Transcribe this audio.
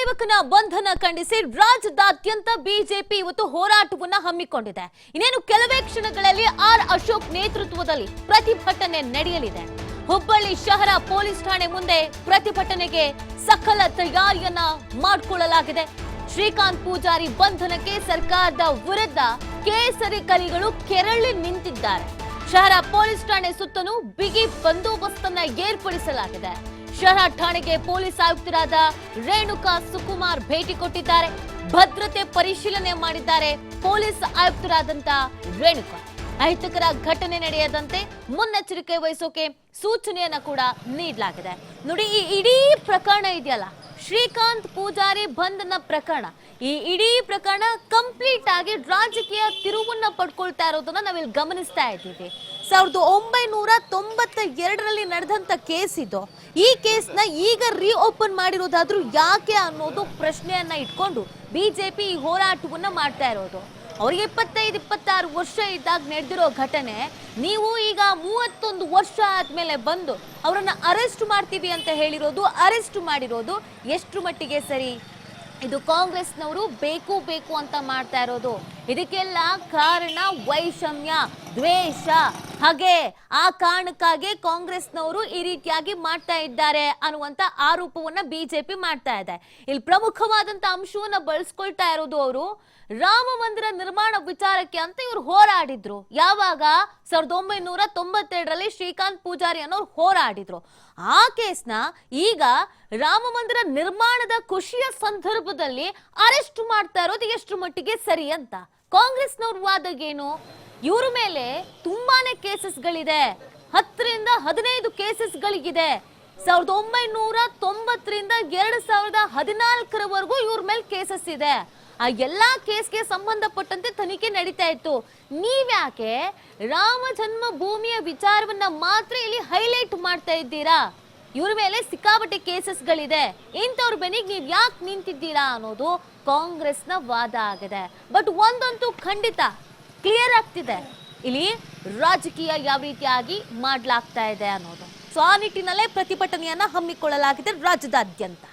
ಸೇವಕನ ಬಂಧನ ಖಂಡಿಸಿ ರಾಜ್ಯದಾದ್ಯಂತ ಬಿಜೆಪಿ ಇವತ್ತು ಹೋರಾಟವನ್ನ ಹಮ್ಮಿಕೊಂಡಿದೆ. ಇನ್ನೇನು ಕೆಲವೇ ಕ್ಷಣಗಳಲ್ಲಿ ಆರ್ ಅಶೋಕ್ ನೇತೃತ್ವದಲ್ಲಿ ಪ್ರತಿಭಟನೆ ನಡೆಯಲಿದೆ. ಹುಬ್ಬಳ್ಳಿ ಶಹರ ಪೊಲೀಸ್ ಠಾಣೆ ಮುಂದೆ ಪ್ರತಿಭಟನೆಗೆ ಸಕಲ ತಯಾರಿಯನ್ನ ಮಾಡಿಕೊಳ್ಳಲಾಗಿದೆ. ಶ್ರೀಕಾಂತ್ ಪೂಜಾರಿ ಬಂಧನಕ್ಕೆ ಸರ್ಕಾರದ ವಿರುದ್ಧ ಕೇಸರಿ ಕಲಿಗಳು ಕೆರಳಿ ನಿಂತಿದ್ದಾರೆ. ಶಹರ ಪೊಲೀಸ್ ಠಾಣೆ ಸುತ್ತಲೂ ಬಿಗಿ ಬಂದೋಬಸ್ತನ್ನ ಏರ್ಪಡಿಸಲಾಗಿದೆ. ಶಹರ ಠಾಣೆಗೆ ಪೊಲೀಸ್ ಆಯುಕ್ತರಾದ ರೇಣುಕಾ ಸುಕುಮಾರ್ ಭೇಟಿ ಕೊಟ್ಟಿದ್ದಾರೆ. ಭದ್ರತೆ ಪರಿಶೀಲನೆ ಮಾಡಿದ್ದಾರೆ ಪೊಲೀಸ್ ಆಯುಕ್ತರಾದಂತ ರೇಣುಕಾ. ಅಹಿತಕರ ಘಟನೆ ನಡೆಯದಂತೆ ಮುನ್ನೆಚ್ಚರಿಕೆ ವಹಿಸೋಕೆ ಸೂಚನೆಯನ್ನ ಕೂಡ ನೀಡಲಾಗಿದೆ. ನೋಡಿ, ಈ ಇಡೀ ಪ್ರಕರಣ ಇದೆಯಲ್ಲ? ಶ್ರೀಕಾಂತ್ ಪೂಜಾರಿ ಬಂಧನ ಪ್ರಕರಣ. ಈ ಇಡೀ ಪ್ರಕರಣ ಕಂಪ್ಲೀಟ್ ಆಗಿ ರಾಜಕೀಯ ತಿರುವನ್ನ ಪಡ್ಕೊಳ್ತಾ ಇರೋದನ್ನ ನಾವಿಲ್ಲಿ ಗಮನಿಸ್ತಾ ಇದ್ದೀವಿ. ಸಾವಿರದ ಒಂಬೈನೂರ ತೊಂಬತ್ತ ಎರಡರಲ್ಲಿ ನಡೆದಂತ ಕೇಸ್ ಇದು. ಈ ಕೇಸ್ನ ಈಗ ರೀಓಪನ್ ಮಾಡಿರೋದಾದ್ರೂ ಯಾಕೆ ಅನ್ನೋದು ಪ್ರಶ್ನೆಯನ್ನ ಇಟ್ಕೊಂಡು ಬಿಜೆಪಿ ಈ ಹೋರಾಟವನ್ನ ಮಾಡ್ತಾ ಇರೋದು. ಅವ್ರಿಗೆ ಇಪ್ಪತ್ತೈದು, ಇಪ್ಪತ್ತಾರು ವರ್ಷ ಇದ್ದಾಗ ನಡೆದಿರೋ ಘಟನೆ, ನೀವು ಈಗ ಮೂವತ್ತೊಂದು ವರ್ಷ ಆದ್ಮೇಲೆ ಬಂದು ಅವರನ್ನ ಅರೆಸ್ಟ್ ಮಾಡ್ತೀವಿ ಅಂತ ಹೇಳಿರೋದು, ಅರೆಸ್ಟ್ ಮಾಡಿರೋದು ಎಷ್ಟು ಮಟ್ಟಿಗೆ ಸರಿ? ಇದು ಕಾಂಗ್ರೆಸ್ನವರು ಬೇಕು ಬೇಕು ಅಂತ ಮಾಡ್ತಾ ಇರೋದು. ಇದಕ್ಕೆಲ್ಲ ಕಾರಣ ವೈಷಮ್ಯ. ದ್ವೇಷ, ಹಾಗೆ ಆ ಕಾರಣಕ್ಕಾಗಿ ಕಾಂಗ್ರೆಸ್ನವರು ಈ ರೀತಿಯಾಗಿ ಮಾಡ್ತಾ ಇದ್ದಾರೆ ಅನ್ನುವಂತ ಆರೋಪವನ್ನ ಬಿಜೆಪಿ ಮಾಡ್ತಾ ಇದೆ. ಇಲ್ಲಿ ಪ್ರಮುಖವಾದಂತ ಅಂಶವನ್ನ ಬಳಸ್ಕೊಳ್ತಾ ಇರೋದು ಅವರು, ರಾಮ ಮಂದಿರ ನಿರ್ಮಾಣ ವಿಚಾರಕ್ಕೆ ಅಂತ ಇವರು ಹೋರಾಡಿದ್ರು. ಯಾವಾಗ? ಸಾವಿರದ ಒಂಬೈನೂರ ತೊಂಬತ್ತೆರಡರಲ್ಲಿ ಶ್ರೀಕಾಂತ್ ಪೂಜಾರಿ ಅನ್ನೋರು ಹೋರಾಡಿದ್ರು. ಆ ಕೇಸ್ನ ಈಗ ರಾಮ ಮಂದಿರ ನಿರ್ಮಾಣದ ಖುಷಿಯ ಸಂದರ್ಭದಲ್ಲಿ ಅರೆಸ್ಟ್ ಮಾಡ್ತಾ ಇರೋದು ಎಷ್ಟು ಮಟ್ಟಿಗೆ ಸರಿ ಅಂತ. ಕಾಂಗ್ರೆಸ್ನವ್ರ ವಾದ ಏನು ಇವ್ರ ಮೇಲೆ ತುಂಬಾನೇ ಕೇಸಸ್ಗಳಿದೆ. ಹತ್ತರಿಂದ ಹದಿನೈದು ಕೇಸಸ್ಗಳಿಗಿದೆ. ಸಾವಿರದ ಒಂಬೈನೂರ ತೊಂಬತ್ತರಿಂದ ಎರಡು ಸಾವಿರದ ಹದಿನಾಲ್ಕರವರೆಗೂ ಇವ್ರ ಮೇಲೆ ಕೇಸಸ್ ಇದೆ. ಆ ಎಲ್ಲಾ ಕೇಸ್ಗೆ ಸಂಬಂಧಪಟ್ಟಂತೆ ತನಿಖೆ ನಡೀತಾ ಇತ್ತು. ನೀವ್ಯಾಕೆ ರಾಮ ಜನ್ಮ ಭೂಮಿಯ ವಿಚಾರವನ್ನ ಮಾತ್ರ ಇಲ್ಲಿ ಹೈಲೈಟ್ ಮಾಡ್ತಾ ಇದ್ದೀರಾ? ಇವ್ರ ಮೇಲೆ ಸಿಕ್ಕಾಪಟ್ಟೆ ಕೇಸಸ್ಗಳಿದೆ. ಇಂಥವ್ರ ಬೆನಿಗ್ ನೀವು ಯಾಕೆ ನಿಂತಿದ್ದೀರಾ ಅನ್ನೋದು ಕಾಂಗ್ರೆಸ್ನ ವಾದ ಆಗಿದೆ. ಬಟ್ ಒಂದಂತೂ ಖಂಡಿತ ಕ್ಲಿಯರ್ ಆಗ್ತಿದೆ. ಇಲ್ಲಿ ರಾಜಕೀಯ ಯಾವ ರೀತಿಯಾಗಿ ಮಾಡ್ಲಾಗ್ತಾ ಇದೆ ಅನ್ನೋದು. ಸೊ ಆ ನಿಟ್ಟಿನಲ್ಲೇ ಪ್ರತಿಭಟನೆಯನ್ನ ಹಮ್ಮಿಕೊಳ್ಳಲಾಗಿದೆ ರಾಜ್ಯದಾದ್ಯಂತ.